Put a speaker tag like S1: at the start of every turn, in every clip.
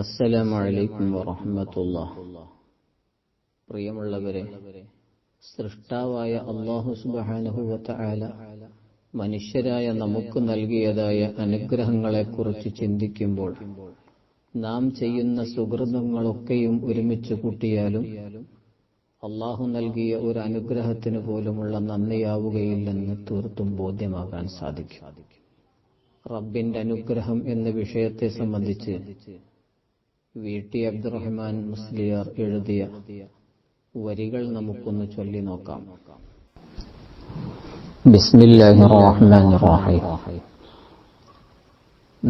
S1: അസ്സലാമു അലൈക്കും വറഹ്മത്തുള്ളാ. പ്രിയമുള്ളവരെ സൃഷ്ടാവായ അള്ളാഹു സുബ്ഹാനഹു വതആല മനുഷ്യരായ നമുക്ക് നൽകിയതായ അനുഗ്രഹങ്ങളെക്കുറിച്ച് ചിന്തിക്കുമ്പോൾ നാം ചെയ്യുന്ന സുഹൃതങ്ങളൊക്കെയും ഒരുമിച്ച് കൂട്ടിയാലും അള്ളാഹു നൽകിയ ഒരു അനുഗ്രഹത്തിന് പോലുമുള്ള നന്ദിയാവുകയില്ലെന്ന് തീർത്തും ബോധ്യമാകാൻ സാധിക്കും. റബ്ബിന്റെ അനുഗ്രഹം എന്ന വിഷയത്തെ സംബന്ധിച്ച് വി. ടി. അബ്ദുറഹ്മാൻ മുസ്ലിയർ എഴുതിയ വരികൾ നമുക്കൊന്ന് ചൊല്ലി നോക്കാം. റഹീം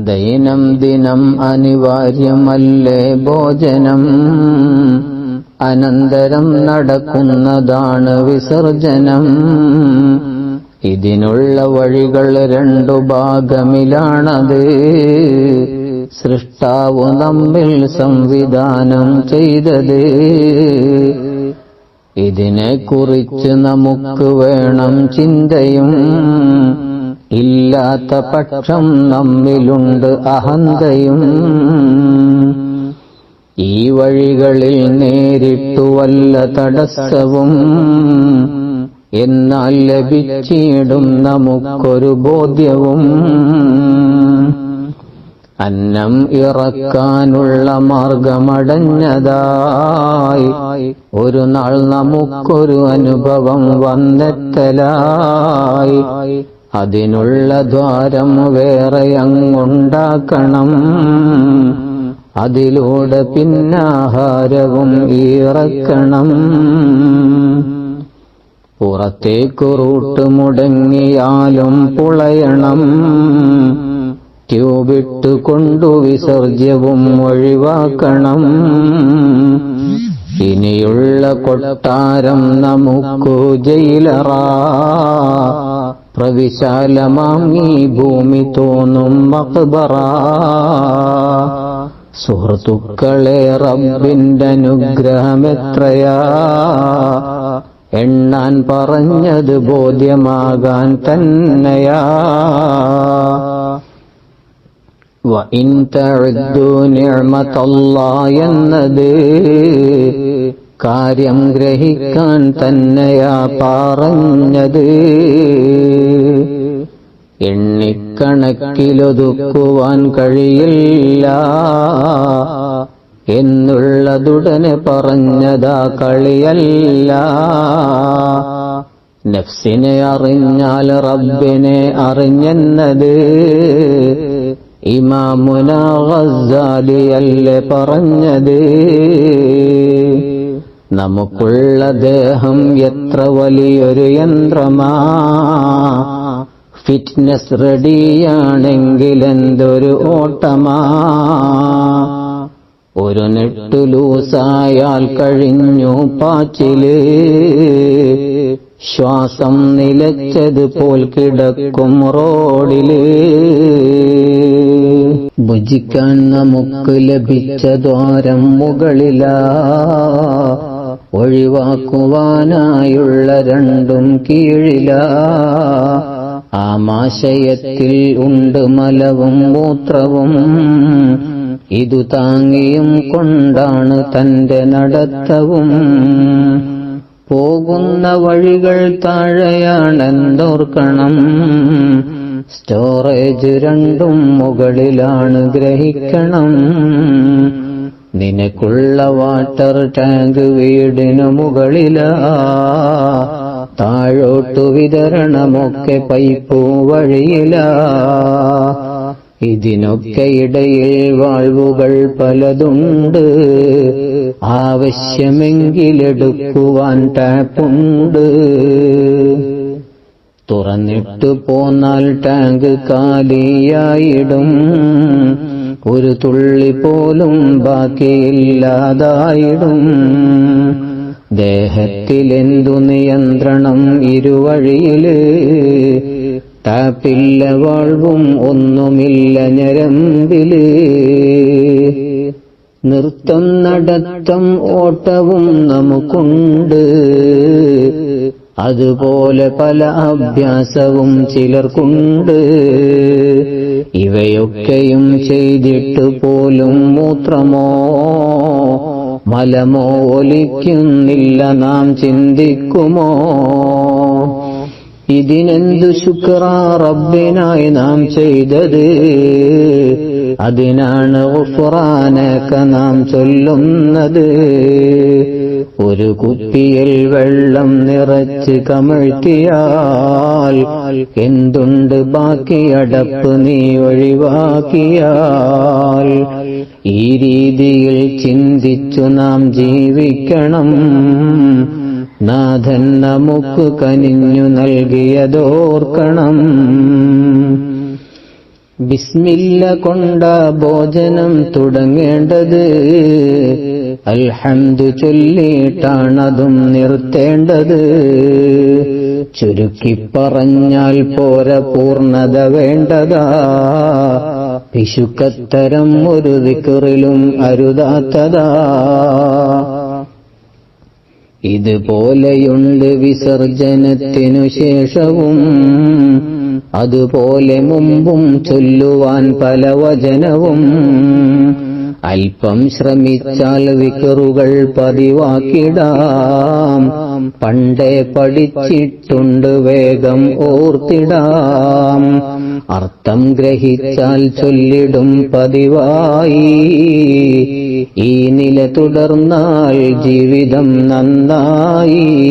S1: ദൈനംദിനം അനിവാര്യമല്ലേ ഭോജനം? അനന്തരം നടക്കുന്നതാണ് വിസർജനം. ഇതിനുള്ള വഴികൾ രണ്ടു ഭാഗമിലാണത്. സൃഷ്ടാവ് നമ്മിൽ സംവിധാനം ചെയ്തത്. ഇതിനെക്കുറിച്ച് നമുക്ക് വേണം ചിന്തയും. ഇല്ലാത്ത പക്ഷം നമ്മിലുണ്ട് അഹന്തയും. ഈ വഴികളിൽ നേരിട്ടു വല്ല തടസ്സവും. എന്നാൽ ലഭിച്ചിടും നമുക്കൊരു ബോധ്യവും. അന്നം ഇറക്കാനുള്ള മാർഗമടഞ്ഞതായി. ഒരു നാൾ നമുക്കൊരു അനുഭവം വന്നെത്തലായി. അതിനുള്ള ദ്വാരം വേറെ അങ്ങുണ്ടാക്കണം. അതിലൂടെ പിന്നാഹാരവും ഇറക്കണം. പുറത്തേക്കു റൂട്ട് മുടങ്ങിയാലും പുളയണം. ട്യൂബിട്ട് കൊണ്ടു വിസർജ്യവും ഒഴിവാക്കണം. ഇനിയുള്ള കൊട്ടാരം നമുക്കു ജയിലറ. പ്രവിശാലമാം ഈ ഭൂമി തോന്നും മക്ബറ സുഹൃത്തുക്കളെ റബ്ബിന്റെ അനുഗ്രഹമെത്രയാ എണ്ണാൻ പറഞ്ഞത് ബോധ്യമാകാൻ തന്നെയാ. എന്നത് കാര്യം ഗ്രഹിക്കാൻ തന്നെയാ പറഞ്ഞത്. എണ്ണിക്കണക്കിലൊതുക്കുവാൻ കഴിയില്ല എന്നുള്ളതുടനെ പറഞ്ഞതാ കളിയല്ല. നഫ്സിനെ അറിഞ്ഞാൽ റബ്ബിനെ അറിഞ്ഞെന്നത് ഇമാമുന ഗസാലിയല്ലേ പറഞ്ഞത്? നമുക്കുള്ള ദേഹം എത്ര വലിയൊരു യന്ത്രമാ? ഫിറ്റ്നസ് റെഡിയാണെങ്കിൽ എന്തൊരു ഓട്ടമാ? ഒരു നെട്ടു ലൂസായാൽ കഴിഞ്ഞു പാച്ചിൽ. ശ്വാസം നിലച്ചത് പോൽ കിടക്കും റോഡിൽ. ഭുജിക്കാൻ നമുക്ക് ലഭിച്ച ദ്വാരം മുകളിലാ. ഒഴിവാക്കുവാനായുള്ള രണ്ടും കീഴില. ആമാശയത്തിൽ ഉണ്ട് മലവും മൂത്രവും. ഇതു താങ്ങിയും കൊണ്ടാണ് തന്റെ നടത്തവും. പോകുന്ന വഴികൾ താഴെയാണെന്തോർക്കണം സ്റ്റോറേജ് രണ്ടും മുകളിലാണ് ഗ്രഹിക്കണം. നിനക്കുള്ള വാട്ടർ ടാങ്ക് വീടിനു മുകളിലാ. താഴോട്ടു വിതരണമൊക്കെ പൈപ്പു വഴിയിലാ. ഇതിനൊക്കെ ഇടയിൽ വാഴ്വുകൾ പലതുണ്ട്. ആവശ്യമെങ്കിലെടുക്കുവാൻ ടാപ്പുണ്ട്. തുറന്നിട്ട് പോന്നാൽ ടാങ്ക് കാലിയായിടും. ഒരു തുള്ളി പോലും ബാക്കിയില്ലാതായിടും. ദേഹത്തിലെന്തു നിയന്ത്രണം ഇരുവഴിയിൽ? ടാപ്പില്ല വാഴവും ഒന്നുമില്ല ഞരമ്പിൽ. നൃത്തം നടത്തം ഓട്ടവും നമുക്കുണ്ട്. അതുപോലെ പല അഭ്യാസവും ചിലർക്കുണ്ട്. ഇവയൊക്കെയും ചെയ്തിട്ട് പോലും മൂത്രമോ മലമോ ഒലിക്കുന്നില്ല നാം ചിന്തിക്കുമോ? ഇതിനെന്തു ശുക്രാ റബ്ബിനായി നാം ചെയ്തത്? അതിനാണ് ഉഫ്രാനൊക്കെ നാം ചൊല്ലുന്നത്. ഒരു കുപ്പിയിൽ വെള്ളം നിറച്ച് കമഴ്ത്തിയാൽ എന്തുണ്ട് ബാക്കി അടപ്പ് നീ ഒഴിവാക്കിയാൽ? ഈ രീതിയിൽ ചിന്തിച്ചു നാം ജീവിക്കണം. നാഥൻ നമുക്ക് കനിഞ്ഞു നൽകിയതോർക്കണം. ബിസ്മില്ല കൊണ്ട ഭോജനം തുടങ്ങേണ്ടത് അൽഹംദു ചൊല്ലിയിട്ടാണതും നിർത്തേണ്ടത്. ചുരുക്കി പറഞ്ഞാൽ പോര പൂർണത വേണ്ടതാ. പിശുക്കത്തരം ഒരു ദിക്കറിലും അരുതാത്തതാ. ഇതുപോലെയുണ്ട് വിസർജനത്തിനു ശേഷവും. അതുപോലെ മുമ്പും ചൊല്ലുവാൻ പല വചനവും. അല്പം ശ്രമിച്ചാൽ വിക്കറുകൾ പതിവാക്കിടാം. പണ്ടേ പഠിച്ചിട്ടുണ്ട് വേഗം ഓർത്തിടാം. അർത്ഥം ഗ്രഹിച്ചാൽ ചൊല്ലിടും പതിവായി. ഈ നില തുടർന്നാൽ ജീവിതം നന്നായി.